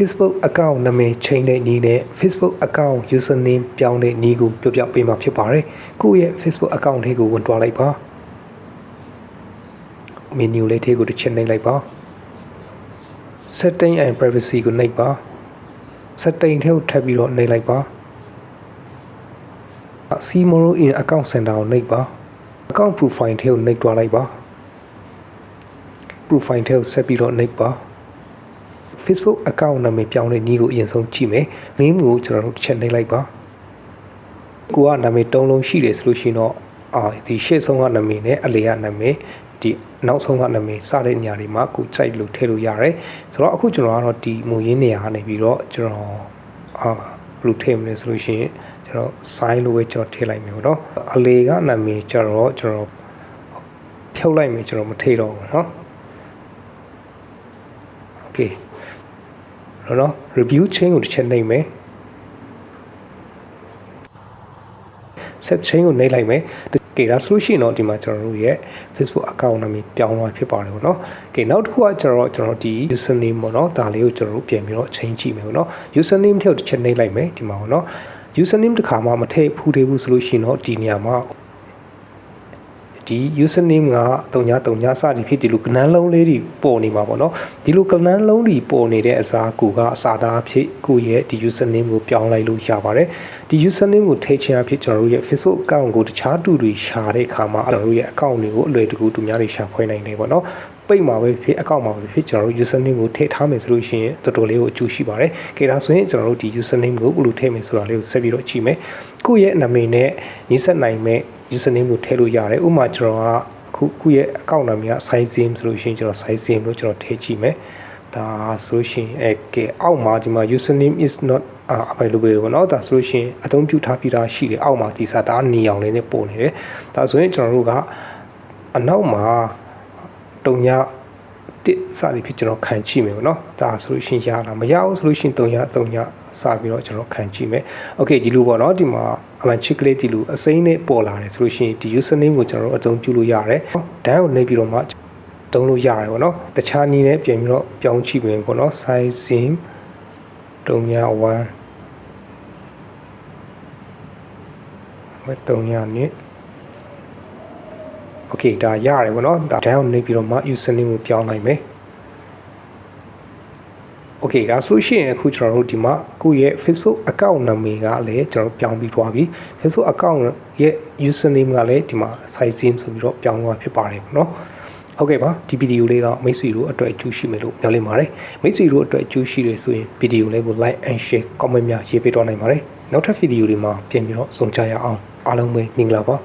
Facebook account နာမည်ချိန်တဲ့နည်းနဲ့ Facebook account username ပြောင်းတဲ့နည်းကိုပြောပြပေးမှာဖြစ်ပါတယ်။ကိုယ့်ရဲ့ Facebook account လေးကိုဝင်သွားလိုက်ပါ။ menu လေးထဲကိုတစ်ချက်နှိပ်လိုက်ပါ။ setting and privacy ကိုနှိပ်ပါ။ setting ထဲကိုထပ်ပြီးတော့နှိပ်လိုက်ပါ။ Simoro in account center ကိုနှိပ်ပါ။ account profile ထဲကိုနှိပ်သွားလိုက်ပါ။ profile ထဲကိုဆက်ပြီးတော့နှိပ်ပါ Facebook account နာမည်ပြောင်းတဲ့နည်းကိုအရင်ဆုံးကြည့်မယ် name ကိုကျွန်တော်တို့တစ်ချက်နှိပ်လိုက်ပါကိုကနာမည်တုံးလုံးရှိတယ်ဆိုလို့ရှိရင်တော့အာဒီရှေ့ဆုံးကနာမည်နဲ့အလေကနာမည်ဒီနောက်ဆုံးကနာမည်စတဲ့နေရာတွေမှာကိုကြိုက်လို့ထည့်လို့ရတယ်ဆိုတော့အခုကျွန်တော်ကတော့ဒီမူရင်းနေရာကနေပြီးတော့ကျွန်တော်အာဘယ်လိုထည့်မလဲဆိုလို့ရှိရင်ကျွန်တော် sign လို့ပဲကျွန်တော်ထည့်လိုက်မယ်ပေါ့နော်အလေကနာမည်ကျတော့ကျွန်တော်ဖြုတ်လိုက်မယ်ကျွန်တော်မထည့်တော့ဘူးเนาะ okay တော့ နော် review chain ကိုတစ်ချက်နှိပ်မယ် set chain ကိုနှိပ်လိုက်မယ်ကဲဒါဆိုလို့ရှိရင်တော့ဒီမှာကျွန်တော်တို့ရဲ့ Facebook account နာမည်ပြောင်းသွားဖြစ်ပါတယ်ပေါ့နော်ကဲနောက်တစ်ခုကကျွန်တော်ကျွန်တော်ဒီ username ပေါ့နော်ဒါလေးကိုကျွန်တော်တို့ပြန်ပြီးတော့ change ကြည့်မယ်ပေါ့နော် username ထဲကိုတစ်ချက်နှိပ်လိုက်မယ်ဒီမှာပေါ့နော် username တစ်ခါမှမထည့်ဖူးသေးဘူးဆိုလို့ရှိရင်တော့ဒီနေရာမှာ ဒီ username က3939စသည်ဖြစ်ဒီလိုကနန်းလုံးလေးတွေပေါ်နေမှာပေါ့နော်ဒီလိုကနန်းလုံးတွေပေါ်နေတဲ့အစားကိုကအစာသားဖြစ်ကိုရဲ့ဒီ username ကိုပြောင်းလိုက်လို့ရပါတယ်ဒီ username ကိုထည့်ချင်အဖြစ်ကျွန်တော်တို့ရဲ့ Facebook account ကိုတခြားတူတွေရှာတဲ့အခါမှာကျွန်တော်တို့ရဲ့ account တွေကိုအလွယ်တကူသူများတွေရှာဖွေနိုင်တယ်ပေါ့နော်ပိတ်မှာပဲဖြစ် account မှာပဲဖြစ်ကျွန်တော်တို့ username ကိုထည့်ထားမယ်ဆိုလို့ရှိရင်တော်တော်လေးကိုအကျိုးရှိပါတယ်။ကြည့်ဒါဆိုရင်ကျွန်တော်တို့ဒီ username ကိုဘယ်လိုထည့်မယ်ဆိုတာလေးကိုဆက်ပြီးတော့ကြည့်မယ်။ ကိုယ့်ရဲ့နာမည်နဲ့ညီဆက်နိုင်မဲ့ username ကိုထည့်လို့ရတယ်။ဥပမာကျွန်တော်ကအခုခုရဲ့ account နာမည်က size sim ဆိုလို့ရှိရင်ကျွန်တော် size sim လို့ကျွန်တော်ထည့်ကြည့်မယ်။ဒါဆိုလို့ရှိရင်အဲကဲအောက်မှာဒီမှာ username is not available ပေါ့နော်။ဒါဆိုလို့ရှိရင်အသုံးပြုထားပြီးသားရှိတယ်။အောက်မှာဒီစာသားနေအောင်လေးနဲ့ပို့နေတယ်။ဒါဆိုရင်ကျွန်တော်တို့ကအနောက်မှာတုံညာ တစ်စသည်ဖြစ်ကျွန်တော်ခံကြည့်မယ်ပေါ့နော်ဒါဆိုလို့ရှိရင်ရလာမရဘူးဆိုလို့ရှိရင်3ည3ညစပြီးတော့ကျွန်တော်ခံကြည့်မယ်โอเคဒီလိုပေါ့နော်ဒီမှာအမှန်ချစ်ကလေးဒီလိုအစိမ့်နဲ့ပေါ်လာတယ်ဆိုလို့ရှိရင်ဒီ username ကိုကျွန်တော်တို့အသုံးပြုလို့ရတယ်ဒန်းကိုနှိပ်ပြီးတော့မှတုံးလို့ရတယ်ပေါ့နော်တခြားနည်းနဲ့ပြင်ပြီးတော့ပြောင်းကြည့်မယ်ပေါ့နော် sizing 3ည1ဝက်3ညနဲ့ โอเคဒါရတယ်ဗောနော်ဒါ down နေပြီးတော့မှ username ကိုပြောင်းလိုက်မယ်โอเคဒါဆိုရှင်အခုကျွန်တော်တို့ဒီမှာကိုယ့်ရဲ့ Facebook account နာမည်ကလည်းကျွန်တော်ပြောင်းပြီးသွားပြီ Facebook account ရဲ့ username ကလည်းဒီမှာ sizing ဆိုပြီးတော့ပြောင်းသွားဖြစ်ပါတယ်ဗောနော်ဟုတ်ကဲ့ပါဒီဗီဒီယိုလေးကမိတ်ဆွေတို့အတွက်အကျိုးရှိမယ်လို့မျှော်လင့်ပါတယ်မိတ်ဆွေတို့အတွက်အကျိုးရှိတယ်ဆိုရင်ဗီဒီယိုလေးကို like and share comment များရေးပေးတော့နိုင်ပါတယ်နောက်ထပ်ဗီဒီယိုတွေမှာပြန်ပြီးတော့ဆုံကြရအောင်အားလုံးပဲမင်္ဂလာပါ